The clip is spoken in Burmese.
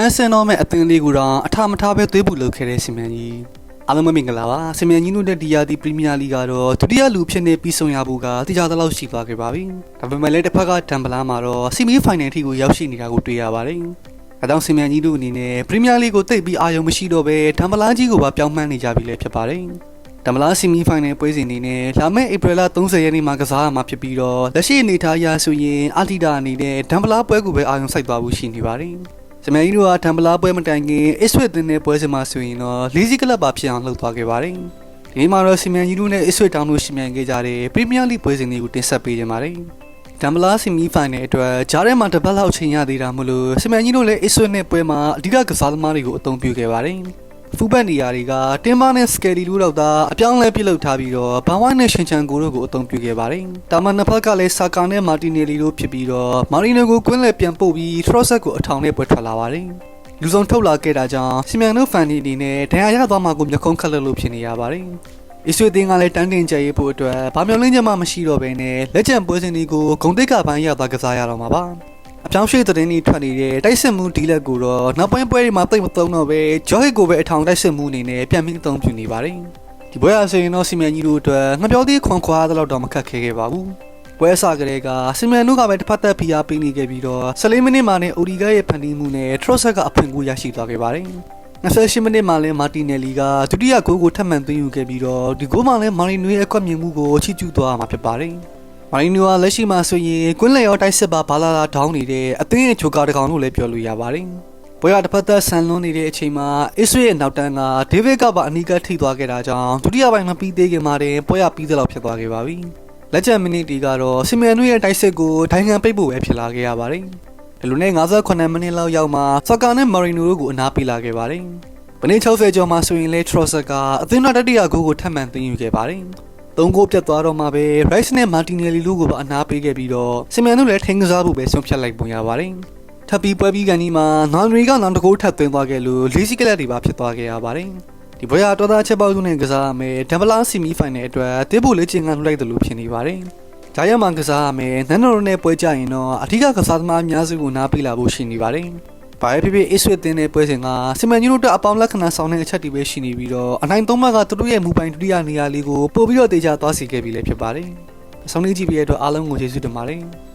တန်းဆင်းတော့မဲ့အသင်းလေးကိုတော့အထမထားပဲသွေးပူလုပ်ခဲ့တဲ့စီမံကြီးအားလုံးပဲမင်္ဂလာပါစီမံကြီးတို့တဲ့ဒီယာဒီပရီးမီးယားလိကတော့ဒုတိယလူဖြစ်နေပြီးဆုံးရဖို့ကတိကျသလောက်ရှိသွားခဲ့ပါပြီဒါပေမဲ့လည်းတစ်ဖက်ကတမ်ပလာမှာတော့စီမီဖိုင်နယ်ထိကိုရောက်ရှိနေတာကိုတွေ့ရပါတယ်အဲကြောင့်စီမံကြီးတို့အနေနဲ့ပရီးမီးယားလိကိုတိတ်ပြီးအာရုံမရှိတော့ပဲတမ်ပလာကြီးကိုပါပြောင်းမှန်းနေကြပြီလည်းဖြစ်ပါတယ်တမလာဆီမီဖိုင်နယ်ပွဲစဉ်အနေနဲ့လာမယ့်ဧပြီလ30ရက်နေ့မှာကစားရမှာဖြစ်ပြီးတော့လက်ရှိအနေထားအရဆိုရင်အာတီတာအနေနဲ့ဒမ်ပလာပွဲကိုပဲအာရုံစိုက်သွားဖို့ရှိနေပါတယ်။ စမြိုင်ကြီးတို့ကဒမ်ပလာပွဲမတိုင်ခင်အစ်ဆွတ်တင်တဲ့ပွဲစဉ်မှာဆိုရင်တော့လေးစီကလပ်ပါဖြစ်အောင်လှုပ်သွားခဲ့ပါတယ်။ဒီမှာတော့စီမံကြီးတို့နဲ့အစ်ဆွတ်တောင်းတို့ရှင်မြန်ခဲ့ကြတဲ့ပရီးမီးယားလိပွဲစဉ်တွေကိုတင်ဆက်ပေးကြပါတယ်။ဒမ်ဘလာဆီမီဖိုင်နယ်အတွက်ဂျားထဲမှာတစ်ပတ်လောက်ချိန်ရသေးတာမို့လို့စီမံကြီးတို့လည်းအစ်ဆွတ်နဲ့ပွဲမှာအဓိကကစားသမားတွေကိုအသုံးပြုခဲ့ပါတယ်။ ဖူးပတ်နေရာတွေကတင်းမာနဲ့စကယ်လီလူတော့သာအပြောင်းလဲပြုတ်လောက်ထားပြီးတော့ဘာဝိုင်းနဲ့ရှင်ချန်ကိုတို့ကိုအသုံးပြုခဲ့ပါတယ်။တာမန်နှစ်ဖက်ကလည်းဆာကာနဲ့မာတီနယ်လီတို့ဖြစ်ပြီးတော့မာရီနိုကိုကွင်းလဲပြန်ပို့ပြီးထရော့ဆက်ကိုအထောင်နဲ့ပွဲထွက်လာပါတယ်။လူစုံထုတ်လာခဲ့တာကြောင့်စီမန်တို့ဖန်တီအနေနဲ့ဒဏ်ရာရသွားမှကိုမျက်ခုံးခက်လက်လို့ဖြစ်နေရပါတယ်။အစ်ဆွေတင်ကလည်းတန်းတင်ကြရေးဖို့အတွက်ဗာမျောလင်းချက်မှမရှိတော့ဘဲနဲ့လက်ကျန်ပွဲစဉ်တွေကိုဂုံတိတ်ကပိုင်းရောက်သွားကစားရတော့မှာပါ။ အပြောင်းရွှေ့သတင်းတွေထွက်နေတဲ့တိုက်စစ်မှုဒီလက်ကိုတော့နောက်ပိုင်းပွဲတွေမှာတိတ်မသုံးတော့ပဲဂျော့ဟစ်ကိုပဲအထောင်တိုက်စစ်မှုအနေနဲ့ပြန်ပြီးအသုံးပြုနေပါတယ်။ဒီပွဲအဆိုရင်တော့စီမံကြီးတို့အတွက်ငပြောသေးခွန်ခွာသလောက်တော့မခက်ခဲခဲ့ပါဘူး။ပွဲအစကလေးကစီမံတို့ကပဲတစ်ဖက်သက်ဖိအားပေးနေခဲ့ပြီးတော့14မိနစ်မှနဲ့အိုဒီဂါရဲ့ဖန်တီးမှုနဲ့ထရော့ဆက်ကအဖွင့်ကိုရရှိသွားခဲ့ပါတယ်။28မိနစ်မှလည်းမာတီနယ်လီကဒုတိယဂိုးကိုထပ်မံသွင်းယူခဲ့ပြီးတော့ဒီဂိုးမှလည်းမာရီနွေရဲ့အကွက်မြင်မှုကိုချီးကျူးသွားမှာဖြစ်ပါတယ်။ မာရီနိုကလက်ရှိမှာဆိုရင်ကွင်းလေရောတိုက်စစ်ပါဘာလာလာဒေါင်းနေတဲ့အသင်းရဲ့ချိုကာတကောင်လို့လည်းပြောလို့ရပါတယ်။ပွဲရတစ်ဖက်သက်ဆန်လွန်းနေတဲ့အချိန်မှာအစ္စရေးရဲ့နောက်တန်းကဒေးဗစ်ကပါအနီးကထိသွားခဲ့တာကြောင့်ဒုတိယပိုင်းမပြီးသေးခင်မှာတင်ပွဲရပြီးသလောက်ဖြစ်သွားခဲ့ပါပြီ။လက်ချက်မိနစ်တီကတော့စီမန်နွေရဲ့တိုက်စစ်ကိုဒိုင်ငံပိတ်ဖို့ပဲဖြစ်လာခဲ့ရပါတယ်။ဒီလိုနဲ့58မိနစ်လောက်ရောက်မှဆာကာနဲ့မာရီနိုတို့ကိုအနားပေးလာခဲ့ပါတယ်။ပနေ60ကျော်မှာဆိုရင်လေထရော့ဆာကအသင်းတော်တတိယဂိုးကိုထပ်မံသိမ်းယူခဲ့ပါတယ်။ သုံးကိုပြတ်သွားတော့မှပဲ Rice နဲ့ Martinelli တို့ကိုပါအနားပေးခဲ့ပြီးတော့စင်မန်တို့လည်းထင်းကစားဖို့ပဲဆုံးဖြတ်လိုက်ပုံရပါတယ်။ထပ်ပြီးပွဲပြီးကန်ဒီမှာ Non-Ray ကနောက်တစ်ကိုထပ်သွင်းသွားခဲ့လို့လေးစီကလပ်တွေပါဖြစ်သွားခဲ့ရပါတယ်။ဒီပွဲကတော်သားချက်ပေါက်စုနဲ့ကစားရမယ်ဒမ်ဘလာဆီမီဖိုင်နယ်အတွက်တေးဖို့လေးချင်းကလှလိုက်တယ်လို့ဖြစ်နေပါတယ်။ဂျာယမန်ကစားရမယ်နန်နိုရိုနဲ့ပွဲကြရင်တော့အထူးကစားသမားအများစုကိုနားပေးလာဖို့ရှိနေပါတယ်။ ဘာပဲဖြစ်ဖြစ်အစ်ဆွစ်တင်တဲ့ပွဲစဉ်ကစီမန်ကြီးတို့တက်အပေါင်းလက္ခဏာဆောင်တဲ့အချက်တွေပဲရှိနေပြီးတော့အနိုင်သုံးမှတ်ကသူတို့ရဲ့မူပိုင်ဒုတိယနေရာလေးကိုပို့ပြီးတော့တေချာသွားစီခဲ့ပြီလည်းဖြစ်ပါတယ်။အဆုံးလေးကြည့်ပြီးရတော့အားလုံးကိုကျေးဇူးတင်ပါတယ်။